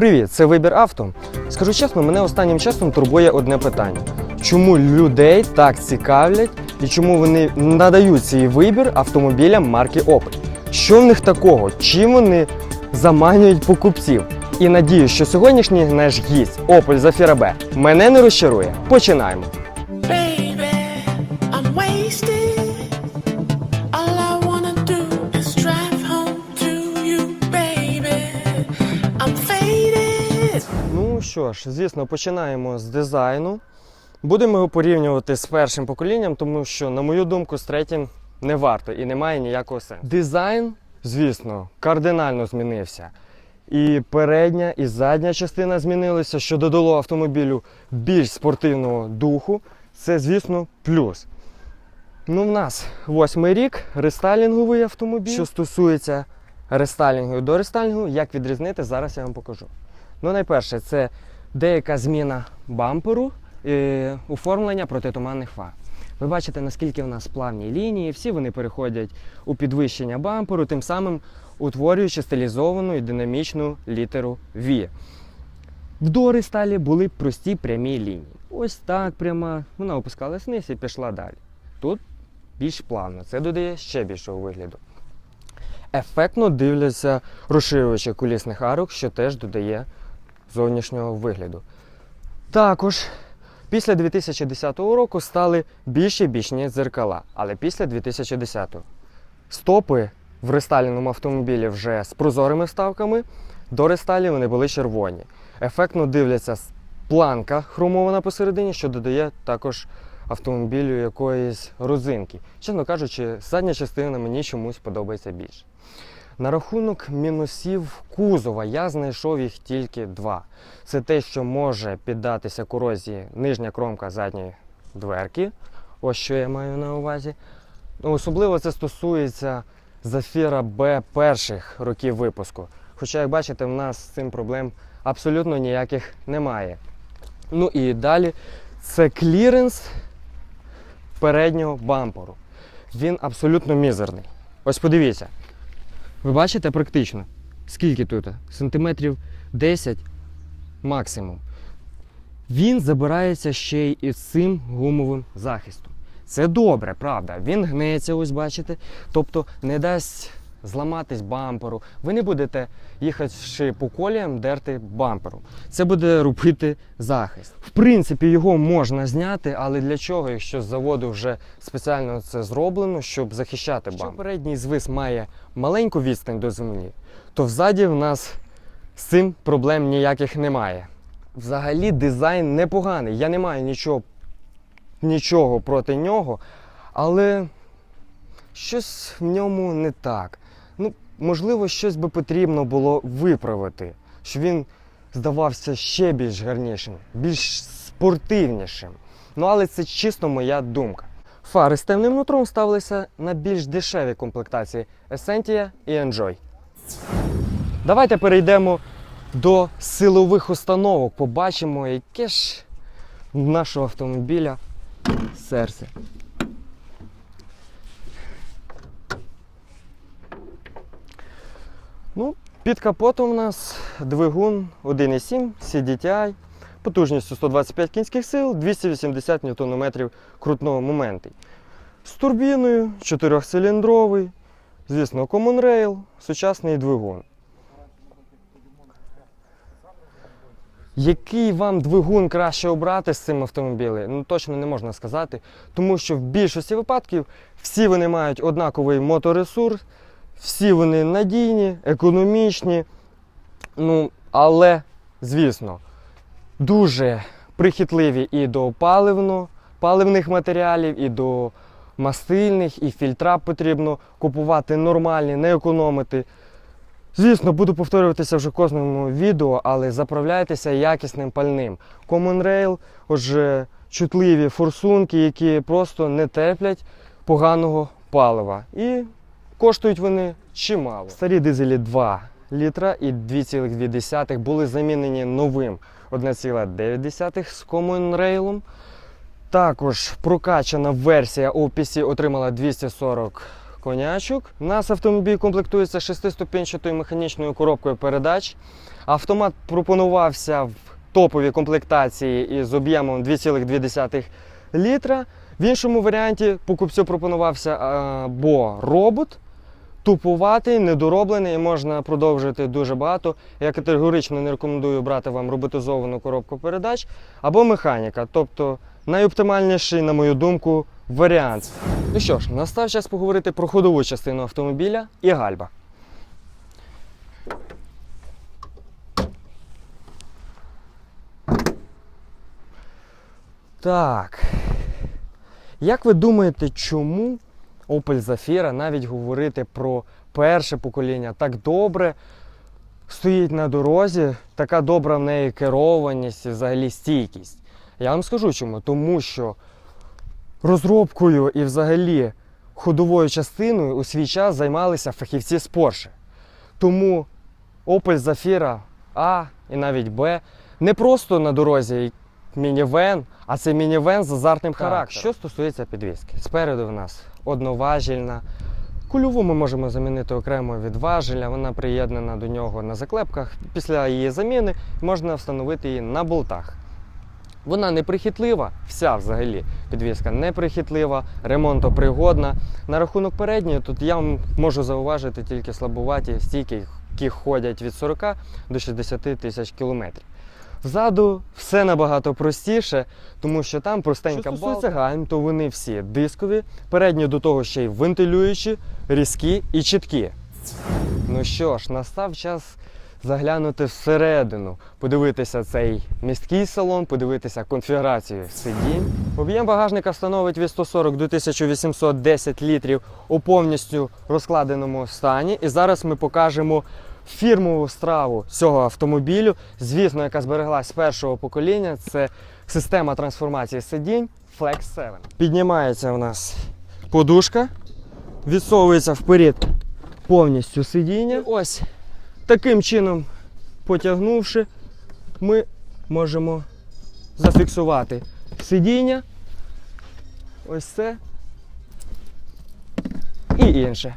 Привіт, це вибір авто. Скажу чесно, мене останнім часом турбує одне питання: чому людей так цікавлять і чому вони надають свій вибір автомобілям марки Opel? Що в них такого? Чим вони заманюють покупців? І надію, що сьогоднішній наш гість Opel Zafira B мене не розчарує. Починаємо. Що ж, звісно, починаємо з дизайну. Будемо його порівнювати з першим поколінням, тому що, на мою думку, з третім не варто і немає ніякого сенсу. Дизайн, звісно, кардинально змінився. І передня, і задня частина змінилися, що додало автомобілю більш спортивного духу. Це, звісно, плюс. Ну, в нас восьмий рік, рестайлінговий автомобіль. Що стосується рестайлінгу і до рестайлінгу, як відрізнити, зараз я вам покажу. Ну, найперше, це деяка зміна бамперу і оформлення протитуманних фар. Ви бачите, наскільки в нас плавні лінії, всі вони переходять у підвищення бамперу, тим самим утворюючи стилізовану і динамічну літеру V. В дори сталі були прості прямі лінії. Ось так пряма, вона опускалась вниз і пішла далі. Тут більш плавно, це додає ще більшого вигляду. Ефектно дивляться розширювачі колісних арок, що теж додає зовнішнього вигляду. Також після 2010 року стали більші бічні дзеркала, але після 2010-го. Стопи в рестайліному автомобілі вже з прозорими вставками, до рестайлі вони були червоні. Ефектно дивляться планка хромована посередині, що додає також автомобілю якоїсь розинки. Чесно кажучи, задня частина мені чомусь подобається більше. На рахунок мінусів кузова я знайшов їх тільки два. Це те, що може піддатися корозії нижня кромка задньої дверки. Ось що я маю на увазі. Особливо це стосується Зафіра Б перших років випуску. Хоча, як бачите, в нас з цим проблем абсолютно ніяких немає. Ну і далі це кліренс переднього бамперу. Він абсолютно мізерний. Ось подивіться. Ви бачите практично, скільки тут? Сантиметрів 10 максимум. Він забирається ще й із цим гумовим захистом. Це добре, правда. Він гнеться, ось бачите. Тобто не дасть зламатись бамперу. Ви не будете, їхавши по коліям, дерти бамперу. Це буде робити захист. В принципі, його можна зняти, але для чого, якщо з заводу вже спеціально це зроблено, щоб захищати бампер? Якщо передній звис має маленьку відстань до землі, то взаді в нас з цим проблем ніяких немає. Взагалі дизайн непоганий. Я не маю нічого, нічого проти нього, але щось в ньому не так. Ну, можливо, щось би потрібно було виправити, щоб він здавався ще більш гарнішим, більш спортивнішим. Ну, але це чисто моя думка. Фари з темним нутром ставилися на більш дешеві комплектації Essentia і Enjoy. Давайте перейдемо до силових установок. Побачимо, яке ж нашого автомобіля серце. Ну, під капотом у нас двигун 1,7 CDTI потужністю 125 кінських сил, 280 Нм крутного моменту. З турбіною, 4-циліндровий, звісно, Common Rail, сучасний двигун. Який вам двигун краще обрати з цим автомобілем, ну точно не можна сказати, тому що в більшості випадків всі вони мають однаковий моторесурс, всі вони надійні, економічні. Ну, але, звісно, дуже прихитливі і до паливно, паливних матеріалів, і до мастильних, і фільтра потрібно купувати нормальні, не економити. Звісно, буду повторюватися вже в кожному відео, але заправляйтеся якісним пальним. Common Rail, отже, чутливі форсунки, які просто не терплять поганого палива. І коштують вони чимало. Старі дизелі 2 літра і 2,2 були замінені новим 1,9 з Rail. Також прокачана версія OPC отримала 240 конячок. У нас автомобіль комплектується шестиступенчатою механічною коробкою передач. Автомат пропонувався в топовій комплектації із об'ємом 2,2 літра. В іншому варіанті покупцю пропонувався або робот, тупуватий, недороблений можна продовжити дуже багато. Я категорично не рекомендую брати вам роботизовану коробку передач або механіка. Тобто найоптимальніший, на мою думку, варіант. Ну що ж, настав час поговорити про ходову частину автомобіля і гальба. Так. Як ви думаєте, чому Opel Zafira, навіть говорити про перше покоління, так добре стоїть на дорозі, така добра в неї керованість і взагалі стійкість? Я вам скажу чому. Тому що розробкою і взагалі ходовою частиною у свій час займалися фахівці з Porsche. Тому Opel Zafira А і навіть Б не просто на дорозі мінівен, а це мінівен з азартним характером. Що стосується підвіски, спереду в нас одноважільна. Кульову ми можемо замінити окремо від важеля, вона приєднана до нього на заклепках. Після її заміни можна встановити її на болтах. Вона неприхитлива, вся взагалі підвіска неприхитлива, ремонтопригодна. На рахунок передньої, тут я можу зауважити тільки слабуваті стійки, які ходять від 40 до 60 тисяч кілометрів. Ззаду все набагато простіше, тому що там простенька Що стосується гальм, то вони всі дискові, передні до того ще й вентилюючі, різкі і чіткі. Ну що ж, настав час заглянути всередину, подивитися цей місткий салон, подивитися конфігурацію сидінь. Об'єм багажника становить від 140 до 1810 літрів у повністю розкладеному стані. І зараз ми покажемо фірмову страву цього автомобілю, звісно, яка збереглась з першого покоління. Це система трансформації сидінь Flex 7. Піднімається у нас подушка, відсовується вперед повністю сидіння. Ось таким чином, потягнувши, ми можемо зафіксувати сидіння. Ось це. І інше.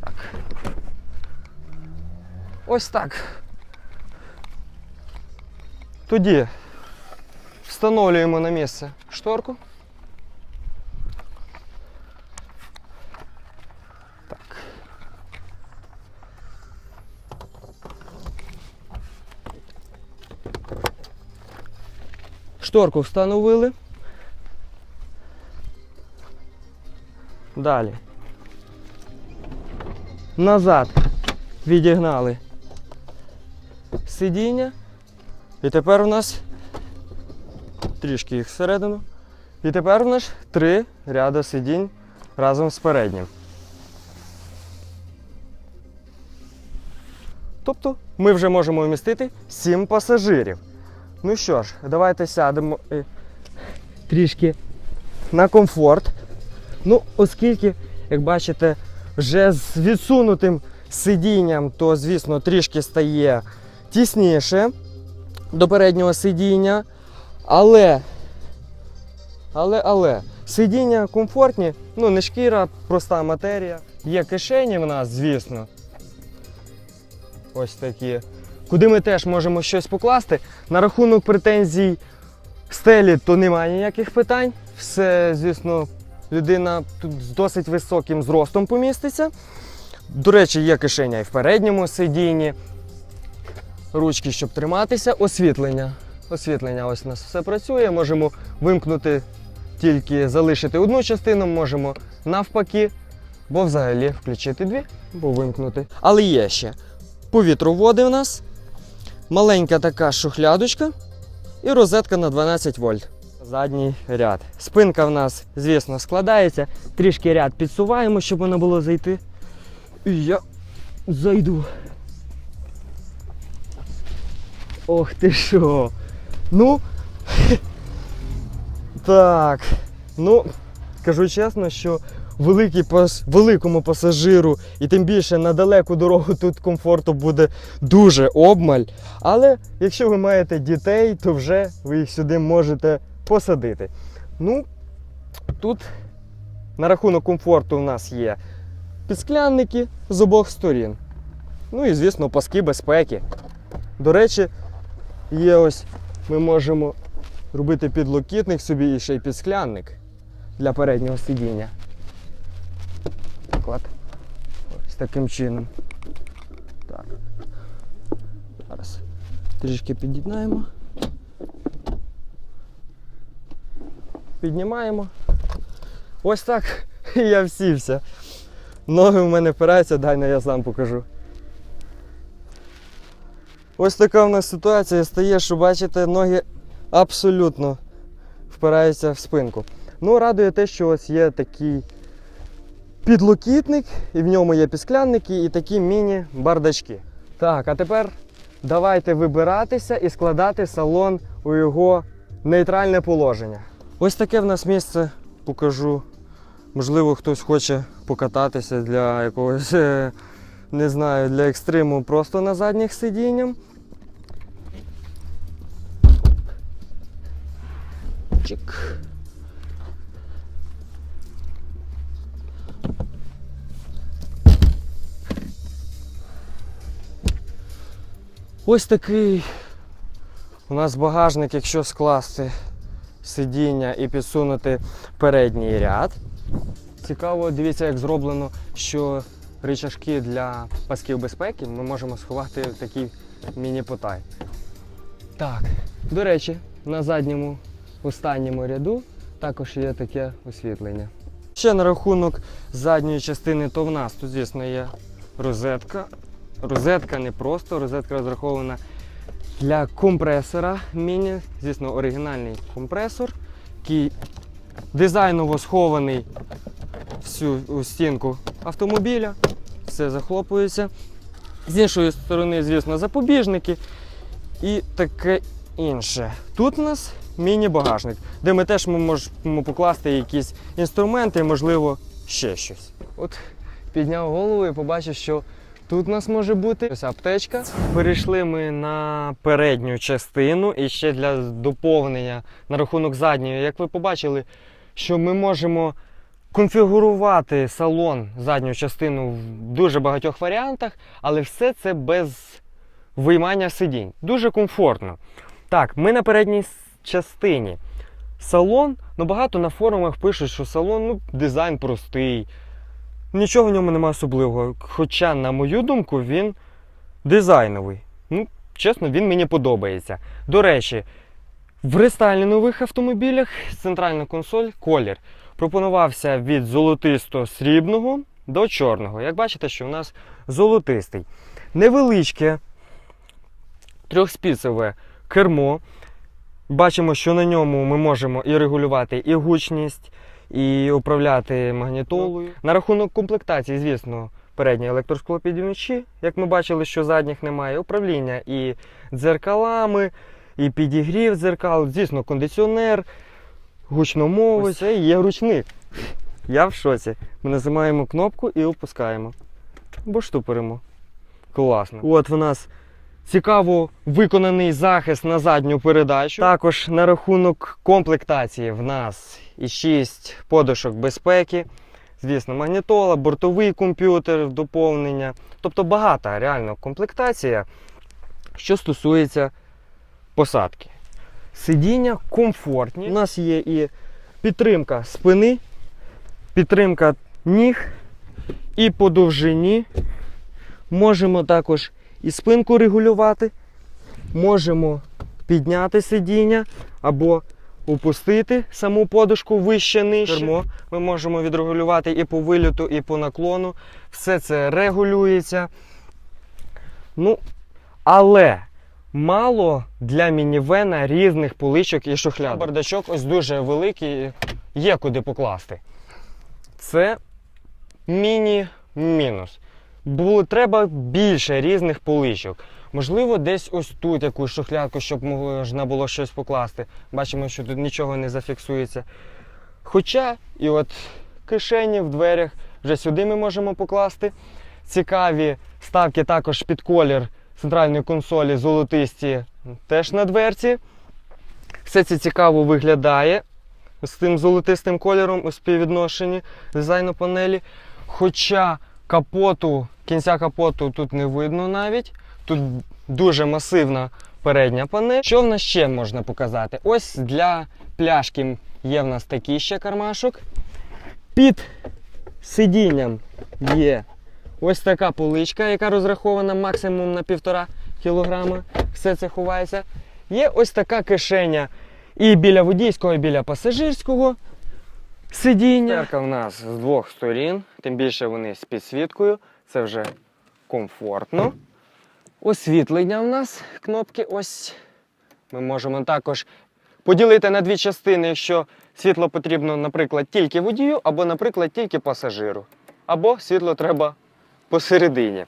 Так. Ось так. Тоді встановлюємо на місце шторку. Так. Шторку встановили. Далі. Назад відігнали сидіння. І тепер у нас трішки їх всередину. І тепер у нас три ряди сидінь разом з переднім. Тобто ми вже можемо вмістити 7 пасажирів. Ну що ж, давайте сядемо е, трішки на комфорт. Ну, оскільки, як бачите, вже з відсунутим сидінням, то, звісно, трішки стає тісніше до переднього сидіння. Але, але, але, сидіння комфортні, ну не шкіра, проста матерія. Є кишені в нас, звісно. Ось такі. Куди ми теж можемо щось покласти. На рахунок претензій стелі, то немає ніяких питань. Все, звісно, людина тут з досить високим зростом поміститься. До речі, є кишеня і в передньому сидінні. Ручки, щоб триматися, освітлення. Освітлення ось у нас все працює. Можемо вимкнути тільки залишити одну частину, можемо навпаки, бо взагалі включити дві, бо вимкнути. Але є ще повітроводи у нас, маленька така шухлядочка і розетка на 12 вольт. Задній ряд. Спинка в нас, звісно, складається. Трішки ряд підсуваємо, щоб воно було зайти. І я зайду. Ох ти що. Ну. Так. Ну, скажу чесно, що великий пас, великому пасажиру і тим більше на далеку дорогу тут комфорту буде дуже обмаль. Але якщо ви маєте дітей, то вже ви їх сюди можете посадити. Ну, тут На рахунок комфорту у нас є підсклянники з обох сторін. Ну і, звісно, паски безпеки. До речі, є ось ми можемо робити підлокітник собі і ще й підсклянник для переднього сидіння. Так от. Ось таким чином. Так. Зараз трішки під'єднаємо. Піднімаємо. Ось так я всівся. Ноги в мене впираються, дай на я сам покажу. Ось така в нас ситуація стає, що бачите, ноги абсолютно впираються в спинку. Ну, радує те, що ось є такий підлокітник, і в ньому є підсклянники і такі міні-бардачки. Так, а тепер давайте вибиратися і складати салон у його нейтральне положення. Ось таке в нас місце покажу. Можливо, хтось хоче покататися для якогось, е, не знаю, для екстриму просто на задніх сидіннях. Чик. Ось такий у нас багажник, якщо скласти сидіння і підсунути передній ряд. Цікаво, дивіться, як зроблено, що рычажки для пасків безпеки ми можемо сховати в такий міні-потай. Так, до речі, на задньому останньому ряду також є таке освітлення. Ще на рахунок задньої частини, то в нас тут, звісно, є розетка. Розетка не просто, розетка розрахована для компресора міні, звісно, оригінальний компресор, який дизайново схований всю стінку автомобіля. Все захлопується. З іншої сторони, звісно, запобіжники і таке інше. Тут у нас міні-багажник, де ми теж можемо покласти якісь інструменти, можливо, ще щось. От підняв голову і побачив, що тут у нас може бути ось аптечка. Перейшли ми на передню частину і ще для доповнення на рахунок задньої. Як ви побачили, що ми можемо конфігурувати салон задню частину в дуже багатьох варіантах, але все це без виймання сидінь. Дуже комфортно. Так, ми на передній частині. Салон, ну багато на форумах пишуть, що салон, ну, дизайн простий. Нічого в ньому немає особливого. Хоча, на мою думку, він дизайновий. Ну, чесно, він мені подобається. До речі, в рестайлінгових автомобілях центральна консоль колір пропонувався від золотисто-срібного до чорного. Як бачите, що в нас золотистий. Невеличке трьохспіцеве кермо. Бачимо, що на ньому ми можемо і регулювати і гучність, і управляти магнітолою. На рахунок комплектації, звісно, передні електросклопідіймачі, як ми бачили, що задніх немає, управління і дзеркалами, і підігрів дзеркал, звісно, кондиціонер, гучномовець, і є ручник. Я в шоці. Ми нажимаємо кнопку і опускаємо. Бо штупоримо. Класно. От в нас цікаво виконаний захист на задню передачу. Також на рахунок комплектації в нас і 6 подушок безпеки. Звісно, магнітола, бортовий комп'ютер, доповнення. Тобто багата реально комплектація, що стосується посадки. Сидіння комфортні. У нас є і підтримка спини, підтримка ніг, і по довжині. Можемо також і спинку регулювати, можемо підняти сидіння або опустити саму подушку вище нижче. Кермо ми можемо відрегулювати і по вильоту, і по наклону. Все це регулюється. Ну, але мало для мінівена різних поличок і шухлядок. Бардачок ось дуже великий, є куди покласти. Це міні-мінус. Було треба більше різних поличок. Можливо, десь ось тут якусь шухлядку, щоб можна було щось покласти. Бачимо, що тут нічого не зафіксується. Хоча і от кишені в дверях вже сюди ми можемо покласти. Цікаві ставки також під колір центральної консолі золотисті теж на дверці. Все це цікаво виглядає. з тим золотистим кольором у співвідношенні дизайну панелі. Хоча капоту, кінця капоту тут не видно навіть. Тут дуже масивна передня панель. Що в нас ще можна показати? Ось для пляшки є в нас такий ще кармашок. Під сидінням є ось така поличка, яка розрахована максимум на півтора кілограма. Все це ховається. Є ось така кишеня і біля водійського, і біля пасажирського сидіння. Дверка в нас з двох сторін, тим більше вони з підсвіткою. Це вже комфортно. Освітлення в нас кнопки ось. Ми можемо також поділити на дві частини, якщо світло потрібно, наприклад, тільки водію, або, наприклад, тільки пасажиру. Або світло треба посередині.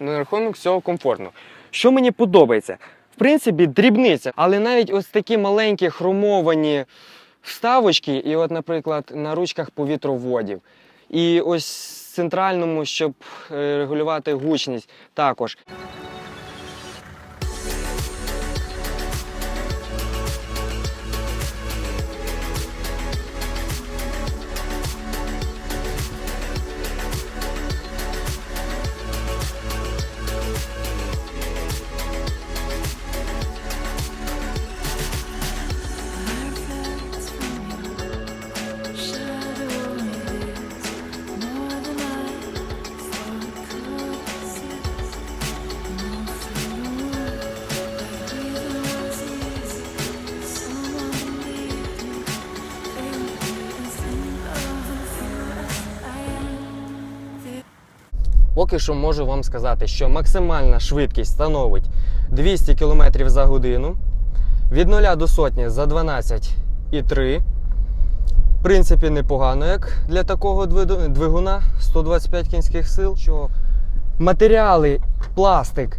На рахунок всього комфортно. Що мені подобається? В принципі, дрібниця, але навіть ось такі маленькі хромовані вставочки, і, от, наприклад, на ручках повітроводів. І ось центральному, щоб е, регулювати гучність, також. Поки що можу вам сказати, що максимальна швидкість становить 200 км за годину. Від 0 до сотні за 12,3. В принципі, непогано, як для такого двигуна 125 кінських сил. Що матеріали, пластик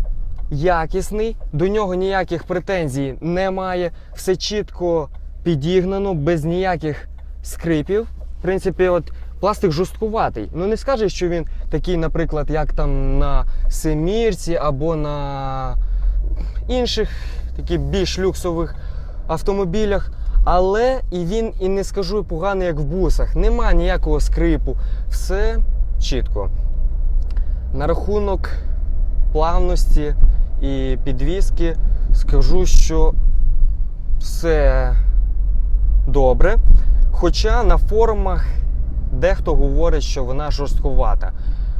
якісний, до нього ніяких претензій немає. Все чітко підігнано, без ніяких скрипів. В принципі, от пластик жорсткуватий. Ну не скажеш, що він такий, наприклад, як там на семірці або на інших таких більш люксових автомобілях. Але і він і не скажу поганий, як в бусах. Нема ніякого скрипу. Все чітко. На рахунок плавності і підвіски скажу, що все добре. Хоча на форумах дехто говорить, що вона жорсткувата.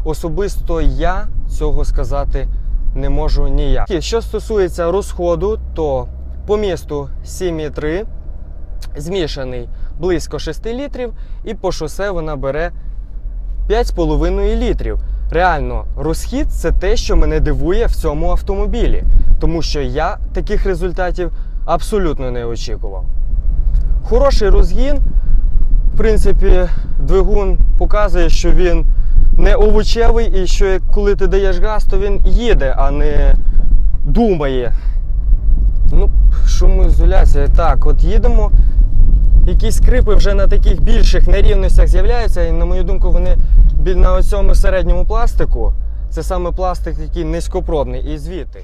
Особисто я цього сказати не можу ніяк. Що стосується розходу, то по місту 7,3 змішаний близько 6 літрів, і по шосе вона бере 5,5 літрів. Реально, розхід це те, що мене дивує в цьому автомобілі, тому що я таких результатів абсолютно не очікував. Хороший розгін. Принципі, двигун показує, що він не овочевий і що коли ти даєш газ, то він їде, а не думає. Ну, шумоізоляція. Так, от їдемо. Якісь скрипи вже на таких більших нерівностях з'являються, і, на мою думку, вони на цьому середньому пластику. Це саме пластик, який низькопробний, і звідти.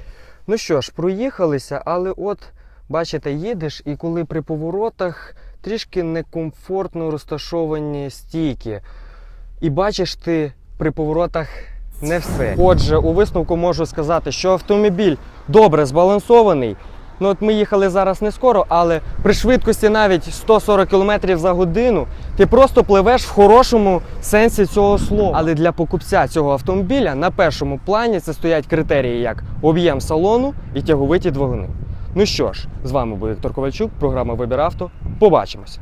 Ну що ж, проїхалися, але от бачите, їдеш, і коли при поворотах трішки некомфортно розташовані стійки. І бачиш ти при поворотах не все. Отже, у висновку можу сказати, що автомобіль добре збалансований. Ну от ми їхали зараз не скоро, але при швидкості навіть 140 км за годину ти просто пливеш в хорошому сенсі цього слова. Але для покупця цього автомобіля на першому плані це стоять критерії як об'єм салону і тяговиті двигуни. Ну що ж, з вами був Віктор Ковальчук, програма Вибір авто. Побачимося.